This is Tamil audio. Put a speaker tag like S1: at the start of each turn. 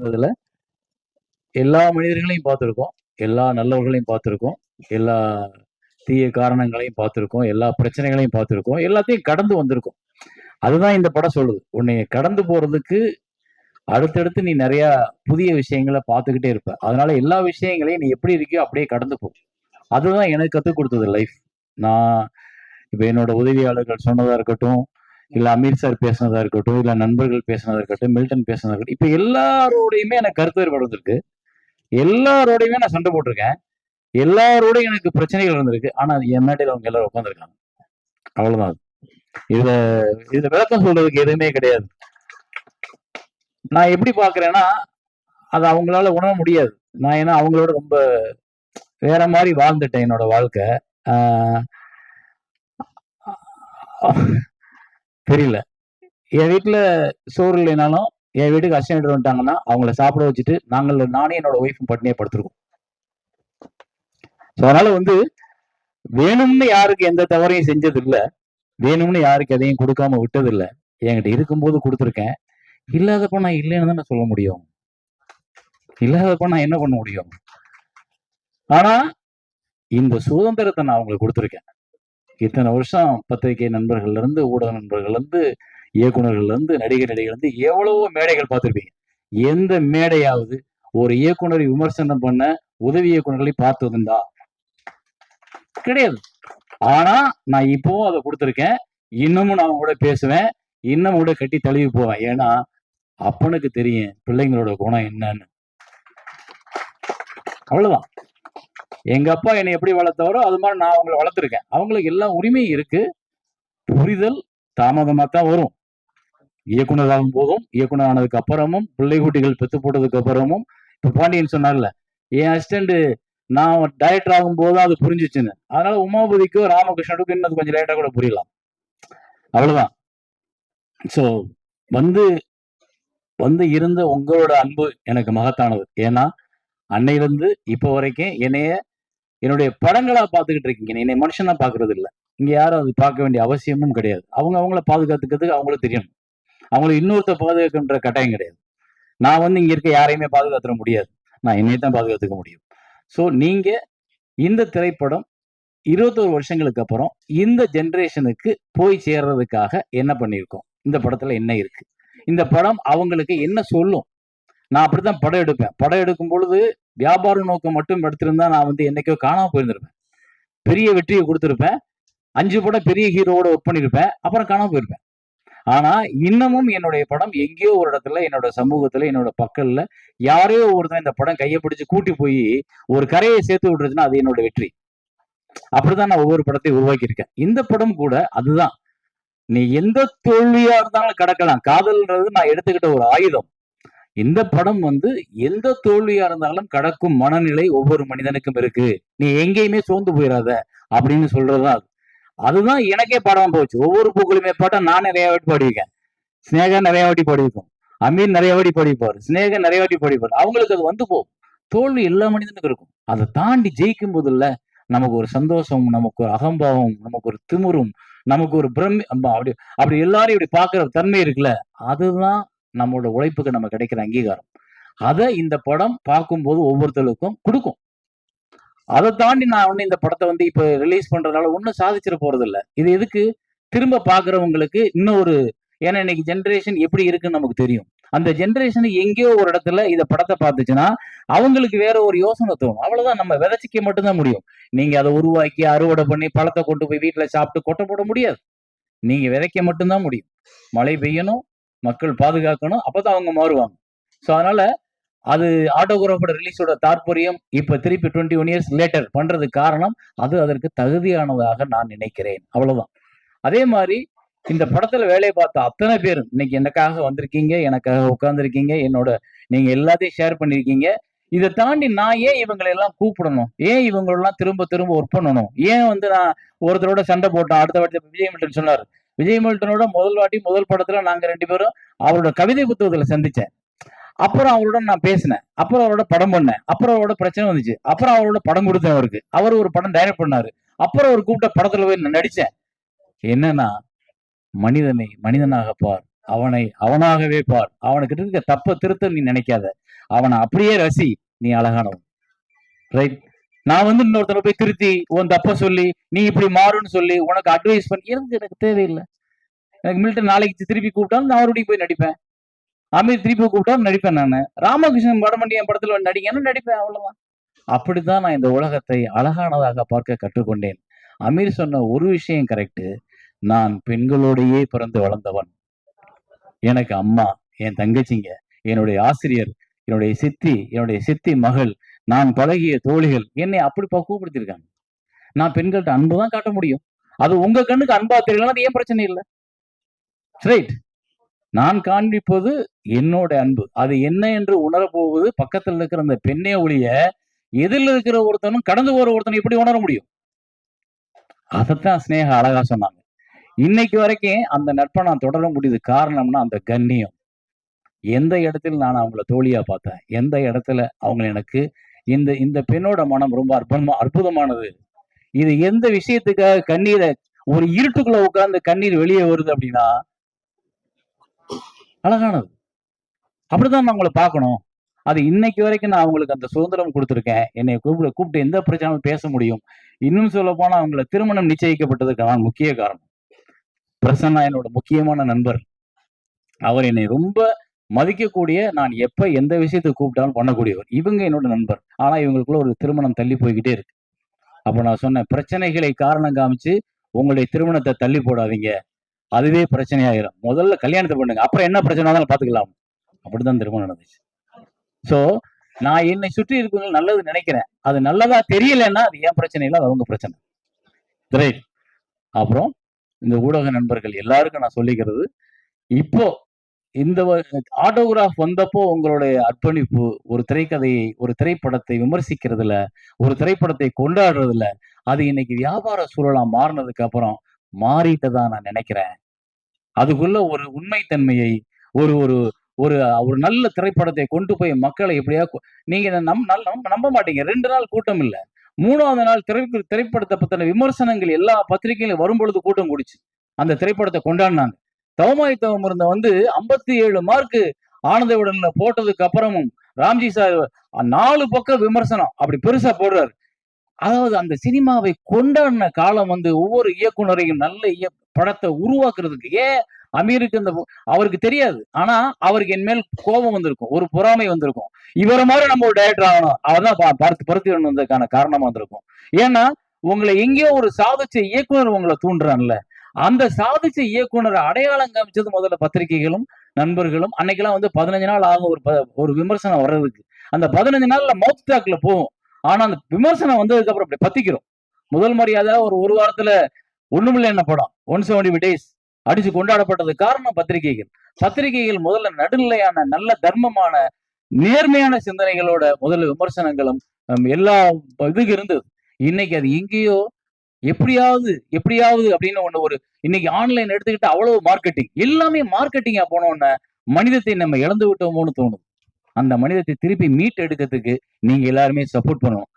S1: அதுல எல்லா மனிதர்களையும் பார்த்துருக்கோம். எல்லா நல்லவர்களையும் பார்த்துருக்கோம். எல்லா தீய காரணங்களையும் பார்த்துருக்கோம். எல்லா பிரச்சனைகளையும் பார்த்துருக்கோம். எல்லாத்தையும் கடந்து வந்திருக்கோம். அதுதான் இந்த படம் சொல்லுது. உன்னை கடந்து போறதுக்கு அடுத்தடுத்து நீ நிறைய புதிய விஷயங்களை பார்த்துக்கிட்டே இருப்ப. அதனால எல்லா விஷயங்களையும் நீ எப்படி இருக்கியோ அப்படியே கடந்து போ. அதுதான் எனக்கு கற்றுக் கொடுத்தது லைஃப் நான் இப்போ என்னோட உதவியாளர்கள் சொன்னதாக இருக்கட்டும் இல்லை அமீர் சார் பேசினதா இருக்கட்டும் இல்லை நண்பர்கள் பேசினதா இருக்கட்டும் மில்டன் பேசினதா இருக்கட்டும் இப்போ எல்லாரோடையுமே எனக்கு கருத்து வேறுபாடு வந்திருக்கு. எல்லாரோடையுமே நான் சண்டை போட்டிருக்கேன். எல்லாரோடையும் எனக்கு பிரச்சனைகள் இருந்திருக்கு. ஆனா என் மேடையில் அவங்க எல்லாரும் உட்காந்துருக்காங்க அவ்வளோதான் அது. இதுல இதுல விளக்கம் சொல்றதுக்கு எதுவுமே கிடையாது. நான் எப்படி பாக்குறேன்னா அது அவங்களால உணர முடியாது. நான் ஏன்னா அவங்களோட ரொம்ப வேற மாதிரி வாழ்ந்துட்டேன் என்னோட வாழ்க்கை. தெரியல. என் வீட்டுல சோறு இல்லைனாலும் என் வீட்டுக்கு அசிஸ்டன்ட் வந்துட்டாங்கன்னா அவங்கள சாப்பிட வச்சுட்டு நாங்கள் நானே என்னோட ஒய்ஃபும் பட்டினியே படுத்துருக்கோம். ஸோ அதனால வந்து வேணும்னு யாருக்கு எந்த தவறையும் செஞ்சது இல்ல வேணும்னு யாருக்கு எதையும் கொடுக்காம விட்டது என்கிட்ட இருக்கும்போது கொடுத்துருக்கேன். இல்லாதப்ப நான் இல்லைன்னு தான் சொல்ல முடியும். இல்லாதப்ப நான் என்ன பண்ண முடியும்? ஆனா இந்த சுதந்திரத்தை நான் அவங்களுக்கு கொடுத்துருக்கேன். இத்தனை வருஷம் பத்திரிகை நண்பர்கள்ல இருந்து ஊடக நண்பர்கள் இருந்து இயக்குனர்கள்ல இருந்து நடிகர் நடிகர்கள் இருந்து எவ்வளவோ மேடைகள் பார்த்துருப்பீங்க. எந்த மேடையாவது ஒரு இயக்குனரை விமர்சனம் பண்ண உதவி இயக்குனர்களை பார்த்ததுண்டா? கிடையாது. ஆனா நான் இப்போவும் அதை கொடுத்துருக்கேன். இன்னமும் நான் கூட பேசுவேன். இன்னமும் கூட கட்டி தழுவி போவேன். ஏன்னா அப்பனுக்கு தெரியும் பிள்ளைங்களோட குணம் என்னன்னு. அவ்வளவுதான். எங்க அப்பா என்னை எப்படி வளர்த்தவரோ அது மாதிரி நான் அவங்களை வளர்த்துருக்கேன். அவங்களுக்கு எல்லா உரிமையும் இருக்கு. புரிதல் தாமதமாக தான் வரும். இயக்குனர் ஆகும் போதும் இயக்குனர் ஆனதுக்கு அப்புறமும் பிள்ளை குட்டிகள் பெத்து போட்டதுக்கு அப்புறமும் இப்போ பாண்டியன் சொன்னார்ல என் அசிஸ்டண்ட் நான் டைரக்டர் ஆகும் போதும் அது புரிஞ்சிச்சுன்னு. அதனால உமாபதிக்கும் ராமகிருஷ்ணனுக்கும் இன்னும் கொஞ்சம் லேட்டா கூட புரியலாம். அவ்வளவுதான். சோ வந்து வந்து இருந்த உங்களோட அன்பு எனக்கு மகத்தானது. ஏன்னா அன்னையிலிருந்து இப்போ வரைக்கும் என்னைய என்னுடைய படங்களா பார்த்துக்கிட்டு இருக்கீங்க. என்னை மனுஷனா பாக்குறது இல்ல இங்க யாரும் அது பார்க்க வேண்டிய அவசியமும் கிடையாது. அவங்க அவங்கள பாதுகாத்துக்கிறதுக்கு அவங்களுக்கு தெரியணும். அவங்கள இன்னொருத்த பாதுகாக்கின்ற கட்டாயம் கிடையாது. நான் வந்து இங்க இருக்க யாரையுமே பாதுகாத்துட முடியாது. நான் என்னை தான் பாதுகாத்துக்க முடியும். ஸோ நீங்க இந்த திரைப்படம் இருபத்தோரு வருஷங்களுக்கு அப்புறம் இந்த ஜெனரேஷனுக்கு போய் சேர்றதுக்காக என்ன பண்ணியிருக்கோம்? இந்த படத்துல என்ன இருக்கு? இந்த படம் அவங்களுக்கு என்ன சொல்லும்? நான் அப்படித்தான் படம் எடுப்பேன். படம் எடுக்கும் பொழுது வியாபார நோக்கம் மட்டும் எடுத்திருந்தா நான் வந்து என்னைக்கோ காணாம போயிருந்திருப்பேன். பெரிய வெற்றியை கொடுத்திருப்பேன். அஞ்சு படம் பெரிய ஹீரோவோட ஒர்க் பண்ணியிருப்பேன். அப்புறம் காணாம போயிருப்பேன். ஆனா இன்னமும் என்னுடைய படம் எங்கேயோ ஒரு இடத்துல என்னோட சமூகத்துல என்னோட பக்கல்ல யாரையோ ஒருத்தன் இந்த படம் கையை பிடிச்சு கூட்டி போய் ஒரு கரையை சேர்த்து விடுறதுன்னா அது என்னோட வெற்றி. அப்படிதான் நான் ஒவ்வொரு படத்தையும் உருவாக்கியிருக்கேன். இந்த படம் கூட அதுதான். நீ எந்த தோல்வியா இருந்தாலும் கடக்கலாம். காதல்ன்றது நான் எடுத்துக்கிட்ட ஒரு ஆயுதம். இந்த படம் வந்து எந்த தோல்வியா இருந்தாலும் கடக்கும் மனநிலை ஒவ்வொரு மனிதனுக்கும் இருக்கு. நீ எங்கேயுமே சோர்ந்து போயிடாத அப்படின்னு சொல்றதுதான் அதுதான் எனக்கே படம் போச்சு. ஒவ்வொரு பூக்களுமே பாட்டா நான் நிறைய வாட்டி பாடியிருக்கேன். ஸ்னேகா நிறைய வாட்டி பாடியிருக்கோம். அமீர் நிறைய வாட்டி பாடிப்பாரு ஸ்னேகா நிறைய வாட்டி பாடிப்பாரு அவங்களுக்கு அது வந்து போகும் தோல்வி எல்லா மனிதனுக்கும் இருக்கும். அதை தாண்டி ஜெயிக்கும் போதுல்ல நமக்கு ஒரு சந்தோஷம் நமக்கு ஒரு அகம்பாவம் நமக்கு ஒரு திமிரும் நமக்கு ஒரு பிரம் அப்படி அப்படி எல்லாரும் இப்படி பாக்குற தன்மை இருக்குல்ல. அதுதான் நம்மளோட உழைப்புக்கு நம்ம கிடைக்கிற அங்கீகாரம். அதை இந்த படம் பார்க்கும்போது ஒவ்வொருத்தருக்கும் கொடுக்கும். அதை தாண்டி நான் ஒன்று இந்த படத்தை வந்து இப்ப ரிலீஸ் பண்றதுனால ஒன்றும் சாதிச்சிட போறதில்லை. இது எதுக்கு? திரும்ப பாக்குறவங்களுக்கு இன்னொரு ஏன்னா இன்னைக்கு ஜென்ரேஷன் எப்படி இருக்குன்னு நமக்கு தெரியும். அந்த ஜென்ரேஷன் எங்கேயோ ஒரு இடத்துல இந்த படத்தை பார்த்துச்சுன்னா அவங்களுக்கு வேற ஒரு யோசனை தோணும். அவ்வளவுதான். நம்ம விதைச்சிக்க மட்டும்தான் முடியும். நீங்க அதை உருவாக்கி அறுவடை பண்ணி பழத்தை கொண்டு போய் வீட்டுல சாப்பிட்டு கொட்டை போட முடியாது. நீங்க விதைக்க மட்டும்தான் முடியும். மழை பெய்யணும் மக்கள் பாதுகாக்கணும். அப்பதான் அவங்க மாறுவாங்க. ஸோ அதனால அது ஆட்டோகிராஃபோட ரிலீஸோட தாற்பயம் இப்ப திருப்பி டுவெண்ட்டி ஒன் இயர்ஸ் லேட்டர் பண்றது காரணம் அது அதற்கு தகுதியானதாக நான் நினைக்கிறேன். அவ்வளவுதான். அதே மாதிரி இந்த படத்துல வேலையை பார்த்த அத்தனை பேரும் இன்னைக்கு எனக்காக வந்திருக்கீங்க எனக்காக உட்கார்ந்துருக்கீங்க என்னோட நீங்க எல்லாத்தையும் ஷேர் பண்ணிருக்கீங்க. இதை தாண்டி நான் ஏன் இவங்களை எல்லாம் கூப்பிடணும்? ஏன் இவங்களெல்லாம் திரும்ப திரும்ப ஒர்க் பண்ணணும்? ஏன் வந்து நான் ஒருத்தரோட சண்டை போட்டேன் அடுத்த வாட்டி விஜய் மில்டன் சொன்னார் விஜய் மல்டனோட முதல் வாட்டி முதல் படத்துல நாங்க ரெண்டு பேரும் அவரோட கவிதை புத்தகத்துல சந்திச்சேன். அப்புறம் அவரோட நான் பேசினேன். அப்புறம் அவரோட படம் பண்ணேன். அப்புறம் அவரோட பிரச்சனை வந்துச்சு. அப்புறம் அவரோட படம் கொடுத்தேன் அவருக்கு. அவர் ஒரு படம் டைரக்ட் பண்ணாரு. அப்புறம் ஒரு கூப்பிட்ட படத்துல போய் நான் நடிச்சேன். என்னன்னா மனிதனை மனிதனாக பார். அவனை அவனாகவே பார். அவனுக்கு இருக்க தப்ப திருத்த நீ நினைக்காத. அவனை அப்படியே ரசி. நீ அழகானவன். ரைட் நான் வந்து இன்னொருத்தனை போய் திருத்தி உன் தப்ப சொல்லி நீ இப்படி மாறுன்னு சொல்லி உனக்கு அட்வைஸ் பண்ணி எனக்கு எனக்கு தேவையில்லை. எனக்கு மில்டன் நாளைக்கு திருப்பி கூப்பிட்டாலும் நான் மறுபடியும் போய் நடிப்பேன். அமீர் திருப்பி கூப்பிட்டாலும் நடிப்பேன் நான். ராமகிருஷ்ணன் வடமண்டி என் படத்துல வந்து நடிங்கன்னு நடிப்பேன் அவ்வளவுதான். அப்படித்தான் நான் இந்த உலகத்தை அழகானதாக பார்க்க கற்றுக்கொண்டேன். அமீர் சொன்ன ஒரு விஷயம் கரெக்ட் நான் பெண்களோடையே பிறந்து வளர்ந்தவன். எனக்கு அம்மா என் தங்கச்சிங்க என்னுடைய ஆசிரியர் என்னுடைய சித்தி என்னுடைய சித்தி மகள் நான் பழகிய தோழிகள் என்னை அப்படி பக்குவப்படுத்தியிருக்காங்க நான் பெண்கள்கிட்ட அன்பு தான் காட்ட முடியும். அது உங்க கண்ணுக்கு அன்பா தெரியலன்னா அது ஏன் பிரச்சனை இல்லை? ரைட் நான் காண்பிப்பது என்னோட அன்பு. அது என்ன என்று உணரப்போவது பக்கத்துல இருக்கிற அந்த பெண்ணே ஒழிய எதிரில் இருக்கிற ஒருத்தனும் கடந்து போற ஒருத்தனும் எப்படி உணர முடியும்? அதைத்தான் ஸ்னேக அழகா சொன்னாங்க. இன்னைக்கு வரைக்கும் அந்த நட்பை நான் தொடர முடியுது காரணம்னா அந்த கண்ணியம். எந்த இடத்துல நான் அவங்கள தோழியா பார்த்தேன்? எந்த இடத்துல அவங்க எனக்கு இந்த இந்த பெண்ணோட மனம் ரொம்ப அற்புதமா அற்புதமானது. இது எந்த விஷயத்துக்காக கண்ணீரை ஒரு இருட்டுக்குள்ள உட்கார்ந்து கண்ணீர் வெளியே வருது அப்படின்னா அழகானது. அப்படிதான் நான் உங்களை பார்க்கணும். அது இன்னைக்கு வரைக்கும் நான் அவங்களுக்கு அந்த சுதந்திரம் கொடுத்துருக்கேன். என்னை கூப்பிட கூப்பிட்டு எந்த பிரச்சனையும் பேச முடியும். இன்னும் சொல்ல போனா அவங்கள திருமணம் நிச்சயிக்கப்பட்டதுக்கு நான் முக்கிய காரணம். பிரசன்னா என்னோட முக்கியமான நண்பர். அவர் என்னை ரொம்ப மதிக்கக்கூடிய நான் எப்ப எந்த விஷயத்தை கூப்பிட்டாலும் பண்ணக்கூடியவர். இவங்க என்னோட நண்பர். ஆனா இவங்களுக்குள்ள ஒரு திருமணம் தள்ளி போய்கிட்டே இருக்கு. அப்ப நான் சொன்னேன் பிரச்சனைகளை காரணம் காமிச்சு உங்களுடைய திருமணத்தை தள்ளி போடாதீங்க. அதுவே பிரச்சனையாயிரும். முதல்ல கல்யாணத்தை பண்ணுங்க. அப்புறம் என்ன பிரச்சனை வந்தாலும் பாத்துக்கலாம்? அப்படிதான் திருமணம் நடந்துச்சு. சோ நான் என்னை சுற்றி இருக்கவங்க நல்லது நினைக்கிறேன். அது நல்லதா தெரியலன்னா அது ஏன் பிரச்சனை இல்லை? அது அவங்க பிரச்சனை. ரைட் அப்புறம் இந்த ஊடக நண்பர்கள் எல்லாருக்கும் நான் சொல்லிக்கிறது இப்போ இந்த ஆட்டோகிராஃப் வந்தப்போ உங்களுடைய அர்ப்பணிப்பு ஒரு திரைக்கதையை ஒரு திரைப்படத்தை விமர்சிக்கிறதுல ஒரு திரைப்படத்தை கொண்டாடுறதுல அது இன்னைக்கு வியாபார சூழலா மாறினதுக்கு அப்புறம் மாறிட்டதா நான் நினைக்கிறேன். அதுக்குள்ள ஒரு உண்மைத்தன்மையை ஒரு ஒரு ஒரு ஒரு நல்ல திரைப்படத்தை கொண்டு போய் மக்களை எப்படியா நீங்க நம் நல்- நம்ப நம்ப மாட்டீங்க. ரெண்டு நாள் கூட்டம் இல்ல. மூணாவது நாள் திரை திரைப்படத்தை பத்தின விமர்சனங்கள் எல்லா பத்திரிகையிலும் வரும்பொழுது கூட்டம் கூடிச்சு. அந்த திரைப்படத்தை கொண்டாடினாங்க. தவமாய் தவம் இருந்த வந்து ஐம்பத்தி ஏழு மார்க்கு ஆனந்த விடன்ல போட்டதுக்கு அப்புறமும் ராம்ஜி சார் நாலு பக்கம் விமர்சனம். அப்படி பெருசா போடுறாரு. அதாவது அந்த சினிமாவை கொண்டாடின காலம் வந்து ஒவ்வொரு இயக்குனரையும் நல்ல இய படத்தை உருவாக்குறதுக்கு. ஏன்? அமீருக்கு இந்த அவருக்கு தெரியாது. ஆனா அவருக்கு என் மேல் கோபம் வந்திருக்கும். ஒரு பொறாமை வந்திருக்கும். இவரை மாதிரி நம்ம ஒரு டைரக்டர் ஆகணும். அவர்தான் தான் பார்த்து பருத்தி வந்ததுக்கான காரணமா வந்திருக்கும். ஏன்னா உங்களை எங்கேயோ ஒரு சாதிச்ச இயக்குனர் உங்களை தூண்டுறான்ல. அந்த சாதிச்ச இயக்குனர் அடையாளம் காமிச்சது முதல்ல பத்திரிகைகளும் நண்பர்களும். அன்னைக்கெல்லாம் வந்து பதினஞ்சு நாள் ஆகும் ஒரு ப- ஒரு விமர்சனம் வர்றதுக்கு. அந்த பதினஞ்சு நாள்ல மவுத் டாக்ல போகும் ஆனா அந்த விமர்சனம் வந்ததுக்கு அப்புறம் அப்படி பத்திக்கிறோம். முதல் மரியாதை ஒரு ஒரு வாரத்துல ஒண்ணுமில்ல என்ன படம். ஒன் செவன்டி டேஸ் அடிச்சு கொண்டாடப்பட்டது காரணம் பத்திரிகைகள். பத்திரிகைகள் முதல்ல நடுநிலையான நல்ல தர்மமான நேர்மையான சிந்தனைகளோட முதல்ல விமர்சனங்களும் எல்லா இதுக்கு இருந்தது. இன்னைக்கு அது எங்கேயோ எப்படியாவது எப்படியாவது அப்படின்னு ஒண்ணு ஒரு இன்னைக்கு ஆன்லைன் எடுத்துக்கிட்டு அவ்வளவு மார்க்கெட்டிங் எல்லாமே மார்க்கெட்டிங்கா போனோன்னு மனிதத்தை நம்ம இழந்து விட்டோமோன்னு தோணும் அந்த மனிதத்தை திருப்பி மீட் எடுக்கிறதுக்கு நீங்க எல்லாருமே சப்போர்ட் பண்ணணும்.